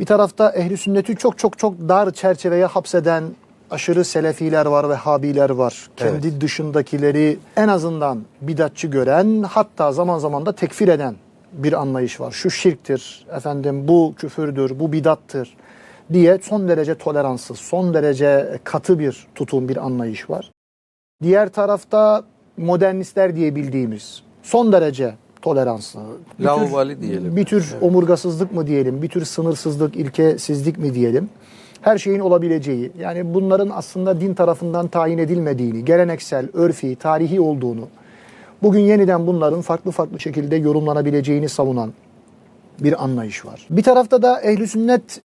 Bir tarafta ehli sünneti çok çok çok dar çerçeveye hapseden aşırı selefiler var, vehhabiler var. Kendi dışındakileri en azından bidatçı gören, hatta zaman zaman da tekfir eden bir anlayış var. Şu şirktir, efendim bu küfürdür, bu bidattır diye son derece toleranssız, son derece katı bir tutum, bir anlayış var. Diğer tarafta modernistler diye bildiğimiz son derece toleranslı. Bir tür- diyelim. Bir tür omurgasızlık mı diyelim, bir tür sınırsızlık, ilkesizlik mi diyelim. Her şeyin olabileceği, yani bunların aslında din tarafından tayin edilmediğini, geleneksel, örfi, tarihi olduğunu, bugün yeniden bunların farklı farklı şekilde yorumlanabileceğini savunan bir anlayış var. Bir tarafta da ehli sünnet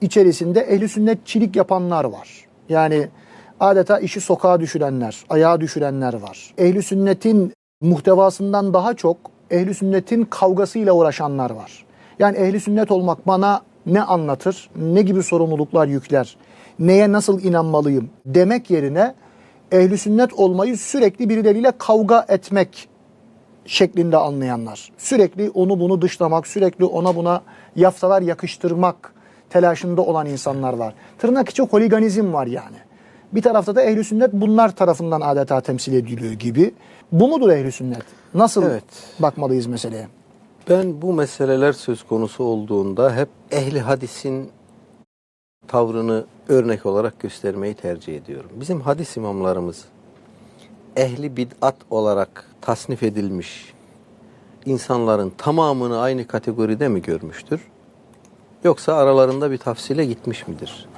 içerisinde ehli sünnetçilik yapanlar var. Yani adeta işi sokağa düşürenler, ayağa düşürenler var. Ehli sünnetin muhtevasından daha çok ehli sünnetin kavgasıyla uğraşanlar var. Yani ehli sünnet olmak bana ne anlatır, ne gibi sorumluluklar yükler, neye nasıl inanmalıyım demek yerine ehli sünnet olmayı sürekli birileriyle kavga etmek şeklinde anlayanlar. Sürekli onu bunu dışlamak, sürekli ona buna yaftalar yakıştırmak telaşında olan insanlar var. Tırnak içi holiganizm var yani. Bir tarafta da ehli sünnet bunlar tarafından adeta temsil ediliyor gibi. Bu mudur ehli sünnet? Nasıl Evet. bakmalıyız meseleye? Ben bu meseleler söz konusu olduğunda hep ehli hadisin tavrını örnek olarak göstermeyi tercih ediyorum. Bizim hadis imamlarımız ehli bid'at olarak tasnif edilmiş insanların tamamını aynı kategoride mi görmüştür? Yoksa aralarında bir tafsile gitmiş midir?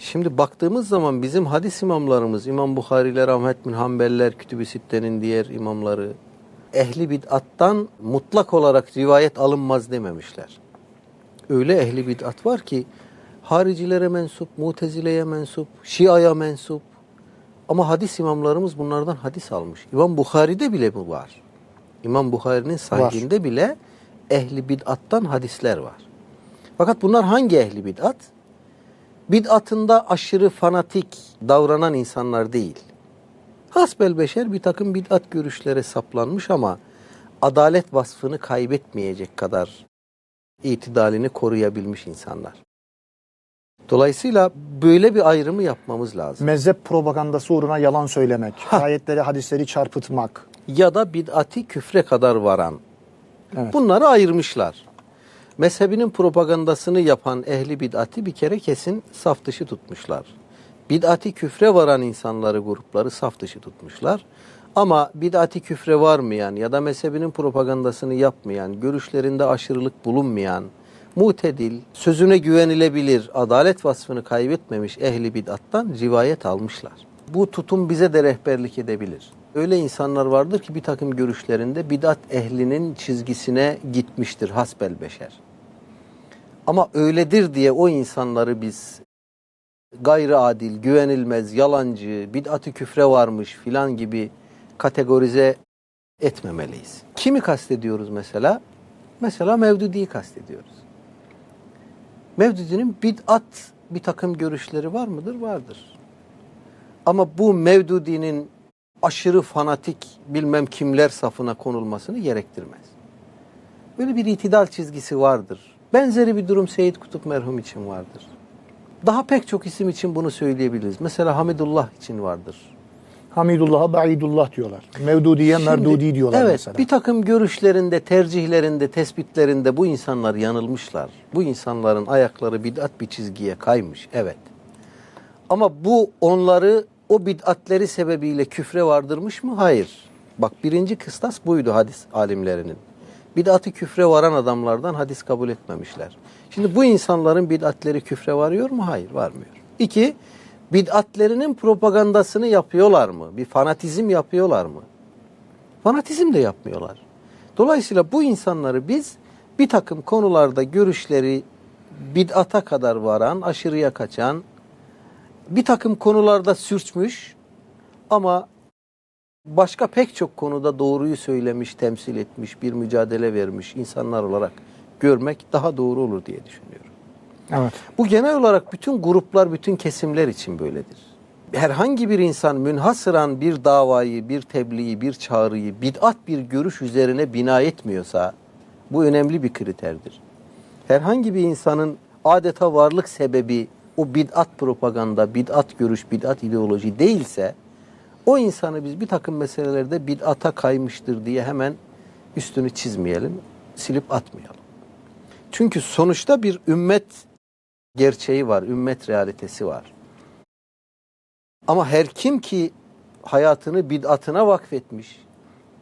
Şimdi baktığımız zaman bizim hadis imamlarımız, İmam Bukhariler, Ahmet bin Hanbeliler, Kütüb-i Sitte'nin diğer imamları, ehli bid'attan mutlak olarak rivayet alınmaz dememişler. Öyle ehli bid'at var ki haricilere mensup, mutezileye mensup, şiaya mensup. Ama hadis imamlarımız bunlardan hadis almış. İmam Bukhari'de bile bu var. İmam Bukhari'nin sahihinde bile ehli bid'attan hadisler var. Fakat bunlar hangi ehli bid'at? Bid'atında aşırı fanatik davranan insanlar değil. Hasbel beşer bir takım bid'at görüşlere saplanmış ama adalet vasfını kaybetmeyecek kadar itidalini koruyabilmiş insanlar. Dolayısıyla böyle bir ayrımı yapmamız lazım. Mezhep propagandası uğruna yalan söylemek, ayetleri, hadisleri çarpıtmak. Ya da bid'ati küfre kadar varan. Evet. Bunları ayırmışlar. Mezhebinin propagandasını yapan ehli bid'ati bir kere kesin saf dışı tutmuşlar. Bid'ati küfre varan insanları, grupları saf dışı tutmuşlar. Ama bid'ati küfre varmayan ya da mezhebinin propagandasını yapmayan, görüşlerinde aşırılık bulunmayan, mutedil, sözüne güvenilebilir, adalet vasfını kaybetmemiş ehli bid'attan rivayet almışlar. Bu tutum bize de rehberlik edebilir. Öyle insanlar vardır ki bir takım görüşlerinde bid'at ehlinin çizgisine gitmiştir hasbel beşer. Ama öyledir diye o insanları biz gayri adil, güvenilmez, yalancı, bid'at-ı küfre varmış filan gibi kategorize etmemeliyiz. Kimi kastediyoruz mesela? Mesela Mevdudi'yi kastediyoruz. Mevdudi'nin bid'at bir takım görüşleri var mıdır? Vardır. Ama bu Mevdudi'nin aşırı fanatik bilmem kimler safına konulmasını gerektirmez. Böyle bir itidal çizgisi vardır. Benzeri bir durum Seyyid Kutup merhum için vardır. Daha pek çok isim için bunu söyleyebiliriz. Mesela Hamidullah için vardır. Hamidullah'a Baidullah diyorlar. Mevdudiye Şimdi, Merdudi diyorlar evet, mesela. bir takım görüşlerinde, tercihlerinde, tespitlerinde bu insanlar yanılmışlar. Bu insanların ayakları bid'at bir çizgiye kaymış, evet. Ama bu onları o bid'atleri sebebiyle küfre vardırmış mı? Hayır. Bak birinci kıstas buydu hadis alimlerinin. Bid'atı küfre varan adamlardan hadis kabul etmemişler. Şimdi bu insanların bid'atleri küfre varıyor mu? Hayır, varmıyor. İki, bid'atlerinin propagandasını yapıyorlar mı? Bir fanatizm yapıyorlar mı? Fanatizm de yapmıyorlar. Dolayısıyla bu insanları biz bir takım konularda görüşleri bid'ata kadar varan, aşırıya kaçan, bir takım konularda sürçmüş ama başka pek çok konuda doğruyu söylemiş, temsil etmiş, bir mücadele vermiş insanlar olarak görmek daha doğru olur diye düşünüyorum. Evet. Bu genel olarak bütün gruplar, bütün kesimler için böyledir. Herhangi bir insan münhasıran bir davayı, bir tebliği, bir çağrıyı bid'at bir görüş üzerine bina etmiyorsa bu önemli bir kriterdir. Herhangi bir insanın adeta varlık sebebi o bid'at propaganda, bid'at görüş, bid'at ideoloji değilse o insanı biz bir takım meselelerde bid'ata kaymıştır diye hemen üstünü çizmeyelim, silip atmayalım. Çünkü sonuçta bir ümmet gerçeği var, ümmet realitesi var. Ama her kim ki hayatını bid'atına vakfetmiş,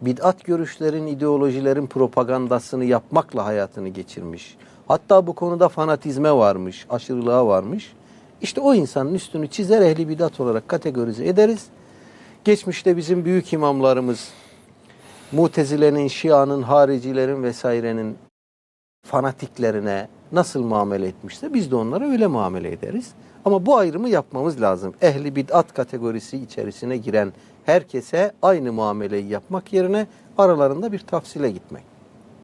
bid'at görüşlerin, ideolojilerin propagandasını yapmakla hayatını geçirmiş, hatta bu konuda fanatizme varmış, aşırılığa varmış, işte o insanın üstünü çizer ehli bid'at olarak kategorize ederiz. Geçmişte bizim büyük imamlarımız, Mutezile'nin, Şia'nın, haricilerin vesairenin fanatiklerine nasıl muamele etmişse biz de onlara öyle muamele ederiz. Ama bu ayrımı yapmamız lazım. Ehli bid'at kategorisi içerisine giren herkese aynı muameleyi yapmak yerine aralarında bir tafsile gitmek.